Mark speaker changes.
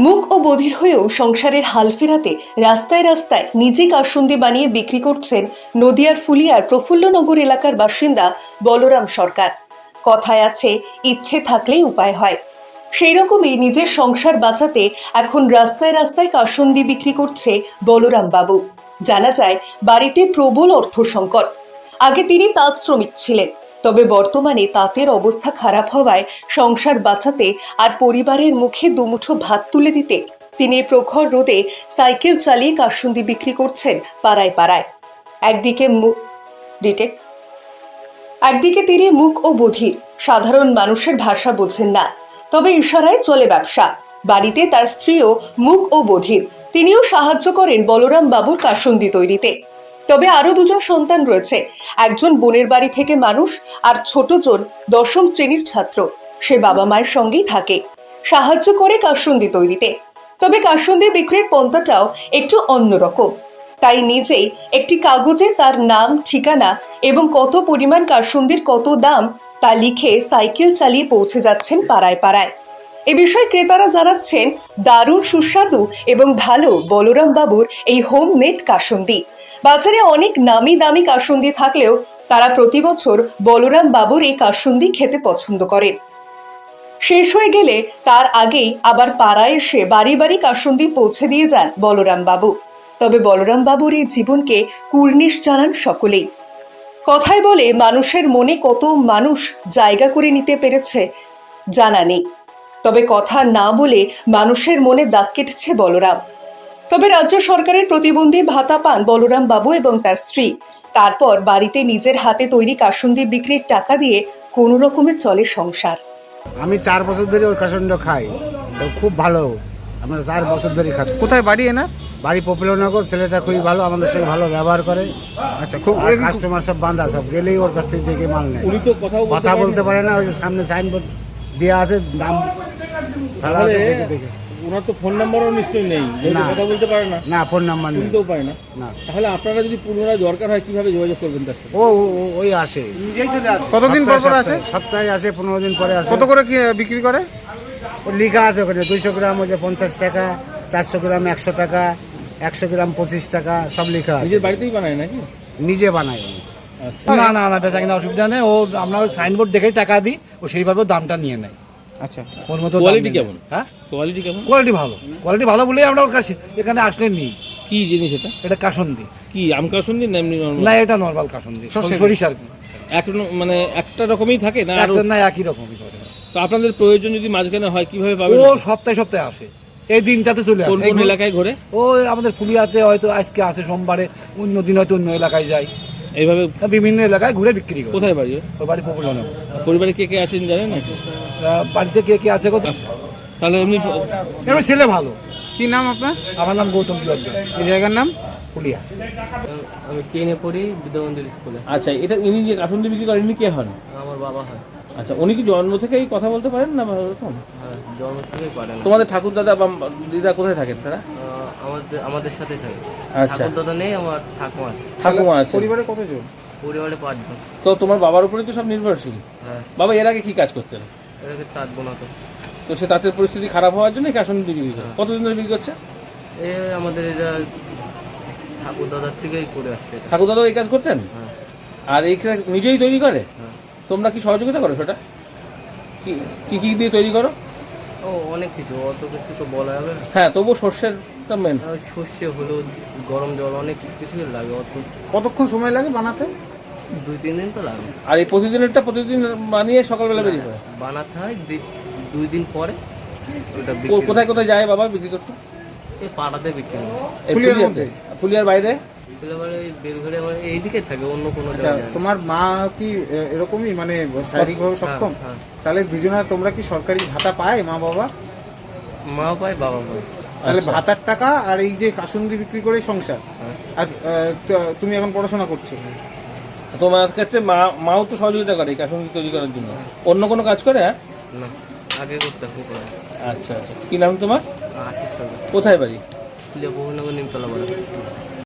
Speaker 1: মুখ ও বধির হয়েও সংসারের হাল ফেরাতে রাস্তায় রাস্তায় নিজে কাসুন্দি বানিয়ে বিক্রি করছেন নদিয়ার ফুলিয়ার প্রফুল্লনগর এলাকার বাসিন্দা বলরাম সরকার। কথায় আছে, ইচ্ছে থাকলেই উপায় হয়। সেই রকমই নিজের সংসার বাঁচাতে এখন রাস্তায় রাস্তায় কাসুন্দি বিক্রি করছে বলরাম বাবু। জানা যায়, বাড়িতে প্রবল অর্থ সংকট আগে তিনি তাঁত শ্রমিক ছিলেন। তবে বর্তমানে তাঁতের অবস্থা খারাপ হওয়ায় সংসার বাঁচাতে আর পরিবারের মুখে দুমুঠো ভাত তুলে দিতে তিনি প্রখর রোদে সাইকেল চালিয়ে কাসুন্দি বিক্রি করছেন পাড়ায় পাড়ায়। একদিকে রিটেক। একদিকে তিনি মুখ ও বধির সাধারণ মানুষের ভাষা বোঝেন না। তবে ইশারায় চলে ব্যবসা। বাড়িতে তার স্ত্রীও মুখ ও বধির। তিনিও সাহায্য করেন বলরাম বাবুর কাসুন্দি তৈরিতে। তবে আরও দুজন সন্তান রয়েছে। একজন বোনের বাড়ি থেকে মানুষ আর ছোট জন দশম শ্রেণির ছাত্র। সে বাবা মায়ের সঙ্গেই থাকে। সাহায্য করে কাসুন্দি তৈরিতে। তবে কাসুন্দি বিক্রির পন্থাটাও একটু অন্যরকম তাই নিজেই একটি কাগজে তার নাম, ঠিকানা এবং কত পরিমাণ কাসুন্দির কত দাম তা লিখে সাইকেল চালিয়ে পৌঁছে যাচ্ছেন পাড়ায় পাড়ায়। এ বিষয়ে ক্রেতারা জানাচ্ছেন, দারুণ সুস্বাদু এবং ভালো বলরাম বাবুর এই হোমমেড কাসুন্দি। বাজারে অনেক নামি দামি কাসুন্দি থাকলেও তারা প্রতি বছর বলরাম বাবুর এই কাসুন্দি খেতে পছন্দ করেন। শেষ হয়ে গেলে তার আগেই আবার পাড়ায় এসে বাড়ি বাড়ি কাসুন্দি পৌঁছে দিয়ে যান বলরাম বাবু। তবে বলরাম বাবুর এই জীবনকে কুর্নিশ জানান সকলেই। কথায় বলে, মানুষের মনে কত মানুষ জায়গা করে নিতে পেরেছে জানা নেই। তবে কথা না বলে মানুষের মনে দাগ কেটেছে বলরাম। তবে রাজ্য সরকারের প্রতিবন্ধী ভাতা পান বলরাম বাবু এবং তার স্ত্রী। তারপর বাড়িতে নিজের হাতে তৈরি কাসুন্দি বিক্রির টাকা দিয়ে কোনো রকমে চলে সংসার।
Speaker 2: আমি চার বছর ধরে ওর কাসন্ড খাই। তো খুব ভালো। আমরা চার বছর ধরে খাচ্ছি।
Speaker 3: কোথায় বাড়ি এনার?
Speaker 2: বাড়ি পপুলনগর। ছেলেটা খুবই ভালো আমাদের সঙ্গে ভালো ব্যবহার করে।
Speaker 3: আচ্ছা খুব
Speaker 2: কাস্টমার সব বান্ধা সব গেলেই ওর কাছ থেকে দেখে মাল নেয়।
Speaker 4: উনি তো কথাও বলতে
Speaker 2: কথা বলতে পারে না ওই যে সামনে সাইনবোর্ড দেওয়া আছে দাম ফেলা আছে দেখে দেখে।
Speaker 4: ওনার তো ফোন নাম্বারও নিশ্চয়ই নেই
Speaker 2: না।
Speaker 4: কথা বলতে পারে না
Speaker 2: না ফোন নাম্বার নেই।
Speaker 4: শুনতেও পায় না।
Speaker 2: না।
Speaker 4: তাহলে আপনারা যদি পুনরায় দরকার হয় কীভাবে যোগাযোগ করবেন তার সাথে?
Speaker 2: ও ও- ও- ওই আসে।
Speaker 3: কতদিন পর পর
Speaker 2: সপ্তাহে-
Speaker 3: আসে
Speaker 2: সপ্তাহে- আসে পনেরো দিন পরে আসে।
Speaker 3: কত করে কি বিক্রি করে?
Speaker 2: ও লেখা আছে ওখানে দুইশো গ্রাম হচ্ছে পঞ্চাশ টাকা চারশো গ্রাম একশো টাকা একশো গ্রাম পঁচিশ টাকা সব লেখা আছে।
Speaker 4: নিজের বাড়িতেই বানায় নাকি?
Speaker 2: নিজে বানায়।
Speaker 5: না না না বেচা কিনা অসুবিধা নেই। ও আমরা ওই সাইনবোর্ড দেখেই টাকা দিই ও সেইভাবে দামটা নিয়ে নেয়।
Speaker 3: আচ্ছা।
Speaker 5: ওর মতো
Speaker 4: কোয়ালিটি কেমন?
Speaker 5: হ্যাঁ?
Speaker 4: কোয়ালিটি কেমন?
Speaker 5: কোয়ালিটি ভালো। কোয়ালিটি ভালো বলেই আমরা ওর কাছে এখানে আসলে নিই।
Speaker 4: কি জিনিস এটা?
Speaker 5: এটা কাসন্দি।
Speaker 4: কি আমকা শুনলি না এমনি?
Speaker 5: না এটা নর্মাল কাসন্দি। সরিষার
Speaker 4: এক মানে একটা রকমই থাকে না
Speaker 5: একটা না একই রকমই করে।
Speaker 4: তো আপনাদের প্রয়োজন যদি মাঝখানে হয় কীভাবে পাবেন?
Speaker 5: ও সপ্তাহে সপ্তাহে আসে। এই দিনটাতে চলে আসে।
Speaker 4: কোন এলাকায় ঘোরে?
Speaker 5: ও আমাদের ফুলিয়াতে হয়তো আজকে আসে সোমবারে অন্য দিন হয়তো অন্য এলাকায় যায়।
Speaker 4: এইভাবে
Speaker 5: বিভিন্ন এলাকায় ঘুরে বিক্রি করে।
Speaker 4: কোথায় বাড়ি? ওর?
Speaker 5: বাড়ি পপুলার
Speaker 4: পরিবারে কে কে আছেন জানেন? না
Speaker 5: বাড়িতে কে কে আছে কত
Speaker 4: তাহলে এমনি
Speaker 5: এবার ছেলে ভালো।
Speaker 3: কি নাম আপনার?
Speaker 5: আমার নাম গৌতম জোয়ারদার
Speaker 3: এই জায়গার নাম?
Speaker 5: ফুলিয়া
Speaker 6: আমি টেনে পড়ি বিদ্যামন্দির স্কুলে।
Speaker 4: আচ্ছা এটা ইনি যে কাসুন্দি বিক্রি করেন? ইনি কে হন?
Speaker 6: আমার বাবা হয়।
Speaker 4: আচ্ছা উনি কি জন্ম থেকেই কথা বলতে পারেন না বা এরকম
Speaker 6: হ্যাঁ জন্ম থেকেই পারে না
Speaker 4: তোমাদের ঠাকুর দাদা বা দিদা কোথায় থাকেন তারা?
Speaker 6: আমাদের আমাদের সাথে থাকে।
Speaker 4: আচ্ছা।
Speaker 6: ঠাকুর দাদা নেই আমার ঠাকুমা আছে।
Speaker 4: ঠাকুমা আছে
Speaker 3: পরিবারে কতজন?
Speaker 6: পরিবারে পাঁচজন।
Speaker 4: তো তোমার বাবার উপরে তো সব নির্ভরশীল।
Speaker 6: হ্যাঁ।
Speaker 4: বাবা এর আগে কি কাজ করতেন?
Speaker 6: এটাকে তাঁত বোনাতো।
Speaker 4: তো সে তাঁতের পরিস্থিতি খারাপ হওয়ার জন্য কাসুন্দি বিক্রি করে কতদিন ধরে বিক্রি করছে?
Speaker 6: এ আমাদের এটা ঠাকুর দাদার থেকেই করে আসছে এটা।
Speaker 4: ঠাকুর দাদা এই কাজ করতেন?
Speaker 6: হ্যাঁ।
Speaker 4: আর এইটা নিজেই তৈরি করে?
Speaker 6: হ্যাঁ।
Speaker 4: তোমরা কি সহযোগিতা করো সেটা? কি কি কি দিয়ে তৈরি করো?
Speaker 6: ও অনেক কিছু। অত কিছু তো বলা যাবে না।
Speaker 4: হ্যাঁ তবু শস্যেরটা মেন
Speaker 6: সর্ষে হলুদ গরম জল অনেক কিছুই লাগে অত।
Speaker 3: কতক্ষণ সময় লাগে বানাতে?
Speaker 6: দুই তিন দিন তো লাগে।
Speaker 4: আর এই প্রতিদিনেরটা প্রতিদিন বানিয়ে সকালবেলা বেরিয়ে পড়ে?
Speaker 6: বানাতে হয় দুই দিন পরে ওটা
Speaker 4: কোথায় কোথায় যায় বাবা বিক্রি করতে?
Speaker 6: এই পাড়াতে বিক্রি হয়।
Speaker 3: ফুলিয়ার মধ্যে?
Speaker 4: ফুলিয়ার বাইরে?
Speaker 6: এইদিকে থাকে অন্য কোনো
Speaker 3: আচ্ছা
Speaker 6: জায়গায়।
Speaker 3: তোমার মা কি এরকমই মানে শারীরিকভাবে সক্ষম?
Speaker 6: হ্যাঁ,
Speaker 3: তাহলে দুজনা তোমরা কি সরকারি ভাতা পায় মা বাবা
Speaker 6: মা পায় বাবা পায়।
Speaker 3: তাহলে
Speaker 4: আচ্ছা।
Speaker 3: ভাতার টাকা আর এই যে কাসুন্দি বিক্রি করে সংসার।
Speaker 6: হ্যাঁ।
Speaker 3: আর তো- তুমি এখন পড়াশোনা করছ।
Speaker 4: তোমার ক্ষেত্রে মা মাও তো সহযোগিতা করে কাসুন্দি তৈরি করার জন্য। অন্য কোনো কাজ করে হ্যাঁ?
Speaker 6: না আগে করতে
Speaker 4: আচ্ছা আচ্ছা। কি নাম তোমার?
Speaker 6: আশিস
Speaker 4: কোথায় বাড়ি?
Speaker 6: নিমতলা বাড়া